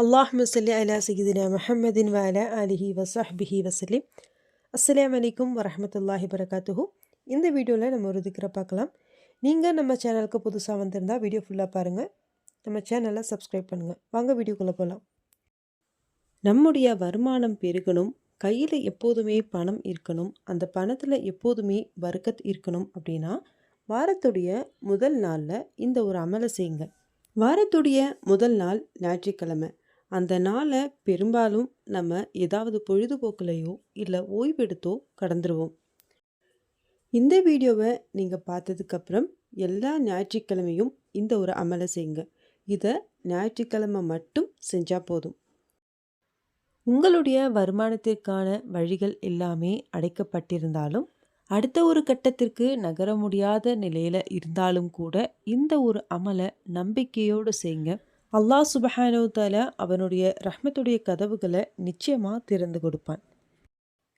அல்லாஹ் சல்லி அலா சகிதினா முஹம்மதின் வாலா அலிஹி வசஹ்பிஹி வசலிம் அஸ்லாம் வலைக்கும் வரமத்துல்லாஹி வரகாத்துஹூ இந்த வீடியோவில் நம்ம ஒரு திக்கிற பார்க்கலாம். நீங்கள் நம்ம சேனலுக்கு புதுசாக வந்திருந்தால் வீடியோ ஃபுல்லாக பாருங்கள் நம்ம சேனலை சப்ஸ்கிரைப் பண்ணுங்கள் வாங்க வீடியோக்குள்ளே போகலாம் நம்முடைய வருமானம் பெருகணும். கையில் எப்போதுமே பணம் இருக்கணும். அந்த பணத்தில் எப்போதுமே வர்க்கத் இருக்கணும் அப்படின்னா வாரத்துடைய முதல் நாளில் இந்த ஒரு அமலை செய்யுங்க. வாரத்துடைய முதல் நாள் ஞாயிற்றுக்கிழமை. அந்த நாளை பெரும்பாலும் நம்ம ஏதாவது பொழுதுபோக்குலையோ இல்லை ஓய்வெடுத்தோ கடந்துருவோம். இந்த வீடியோவை நீங்கள் பார்த்ததுக்கப்புறம் எல்லா ஞாயிற்றுக்கிழமையும் இந்த ஒரு அமலை செய்யுங்க இதை ஞாயிற்றுக்கிழமை மட்டும் செஞ்சால் போதும். உங்களுடைய வருமானத்திற்கான வழிகள் எல்லாமே அடைக்கப்பட்டிருந்தாலும் அடுத்த ஒரு கட்டத்திற்கு நகர முடியாத நிலையில் இருந்தாலும் கூட இந்த ஒரு அமலை நம்பிக்கையோடு செய்யுங்க அல்லாஹ் சுபஹானோ தாலா அவனுடைய ரஹ்மத்துடைய கதவுகளை நிச்சயமாக திறந்து கொடுப்பான்.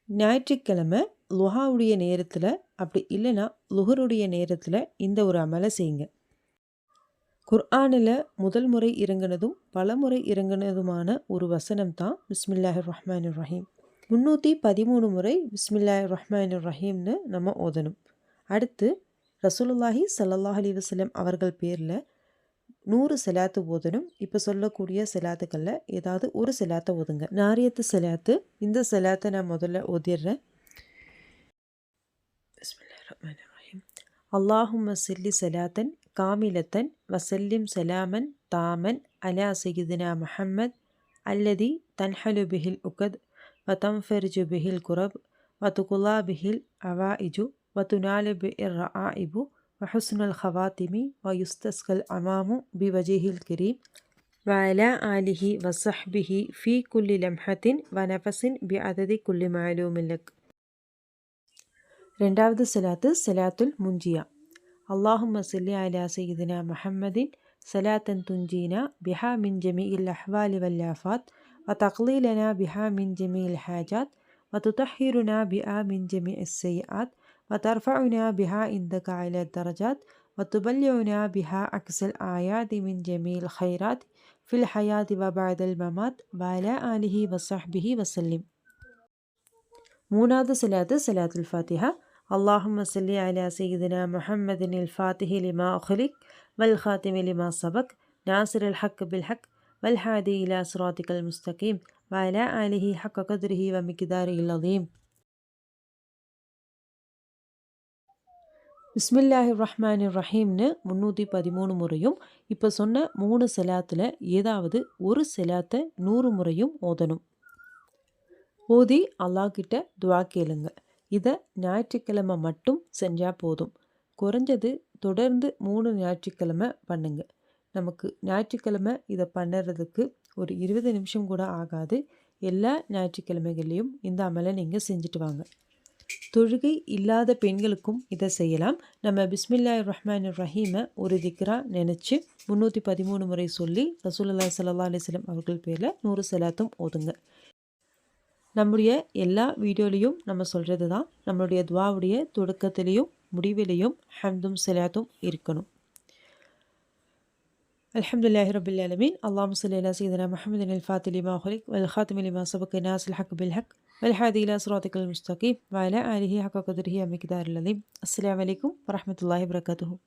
ஞாயிற்றுக்கிழமை லுஹாவுடைய நேரத்தில் அப்படி இல்லைன்னா லுஹருடைய நேரத்தில் இந்த ஒரு அமலை செய்யுங்க. குர்ஆனில் முதல் முறை இறங்கினதும் பல முறை இறங்கினதுமான ஒரு வசனம் தான் பிஸ்மில்லாஹ் ரஹ்மான் ரஹீம். முந்நூற்றி பதிமூணு முறை பிஸ்மில்லாஹ் ரஹ்மான் ரஹீம்னு நம்ம ஓதணும். அடுத்து ரசூலுல்லாஹி சல்லாஹ் அலி வசலம் அவர்கள் பேரில் நூறு செலாத்து ஓதணும். இப்போ சொல்லக்கூடிய செலாத்துக்களில் ஏதாவது ஒரு செலாத்தை ஓதுங்க. நாரியத்து செலாத்து. இந்த செலாத்தை நான் முதல்ல ஓதிடுறேன் அல்லாஹும் சில்லி செலாத்தன் காமிலத்தன் வசல்லிம் செலாமன் தாமன் அலா சகிதினா முஹம்மத் அல்லதி தன்ஹலு பிஹில் உகத் வதம்ஃபெர்ஜு பிஹில் குரப் வத்துகுலா பிஹில் அவாஇஜு வத்துனாலு വഹുസ്നുൽ ഖവാത്തിമി വയുസ്തസ്കൽ അമാമു ബി الكريم وعلى വല وصحبه في كل കുല്ലി ونفس بعدد كل معلوم لك. മാലൂമില്ലക് രണ്ടാമത് സലാത്ത് സലാത്തുൽ മുഞ്ചിയ അള്ളാഹുമ്മ സല്ലി അല സയ്യിദിന മുഹമ്മദിൻ സലാത്തൻ തുഞ്ചീന ബിഹാ മിൻ ജമി ഇൽ അഹ്വാലി വല്ലാഫാത്ത് വതഖ്ലീലന ബിഹാ മിൻ ജമി ഇൽ ഹാജാത്ത് വതുതഹിറുന ബിആ മിൻ ജമി ഇസ്സയ്യാത്ത് وترفعنا بها عندك على الدرجات وتبلغنا بها عكس الآيات من جميع الخيرات في الحياة وبعد الممات. وعلى آله وصحبه وسلم. مناد صلاة صلاة الفاتحة. اللهم صل على سيدنا محمد الفاتح لما أخلق والخاتم لما سبق ناصر الحق بالحق والحادي إلى صراطك المستقيم. وعلى آله حق قدره ومقداره العظيم. பிஸ்மில்லாஹி ரஹ்மான் ரஹீம்னு முந்நூற்றி பதிமூணு முறையும் இப்போ சொன்ன மூணு செலாத்தில் ஏதாவது ஒரு செலாத்தை நூறு முறையும் ஓதணும். ஓதி அல்லாஹ்கிட்ட துவா கேளுங்க. இதை ஞாயிற்றுக்கிழமை மட்டும் செஞ்சால் போதும். குறைஞ்சது தொடர்ந்து மூணு ஞாயிற்றுக்கிழமை பண்ணுங்க. நமக்கு ஞாயிற்றுக்கிழமை இதை பண்ணுறதுக்கு ஒரு இருபது நிமிஷம் கூட ஆகாது. எல்லா ஞாயிற்றுக்கிழமைகள்லேயும் இந்த அமலை நீங்கள் செஞ்சுட்டு வாங்க. தொழுகை இல்லாத பெண்களுக்கும் இதை செய்யலாம் நம்ம பிஸ்மில்லா ரஹ்மான் ரஹீமை ஒரு திக்ரா நினச்சி முந்நூற்றி பதிமூணு முறை சொல்லி ரசூல்லா சல்லா அலிஸ்லம் அவர்கள் பேரில் நூறு செலாத்தும் ஓதுங்க நம்முடைய எல்லா வீடியோலையும் நம்ம சொல்கிறது தான் நம்மளுடைய துவாவுடைய தொடக்கத்திலையும் முடிவிலையும் ஹம்தும் செலாத்தும் இருக்கணும் الحمد لله رب العالمين اللهم صل على سيدنا محمد الفاتح لما خلق والخاتم لما سبق الناس الحق بالحق والهادي إلى صراطك المستقيم وعلى آله حق قدره ومقدار العظيم السلام عليكم ورحمة الله وبركاته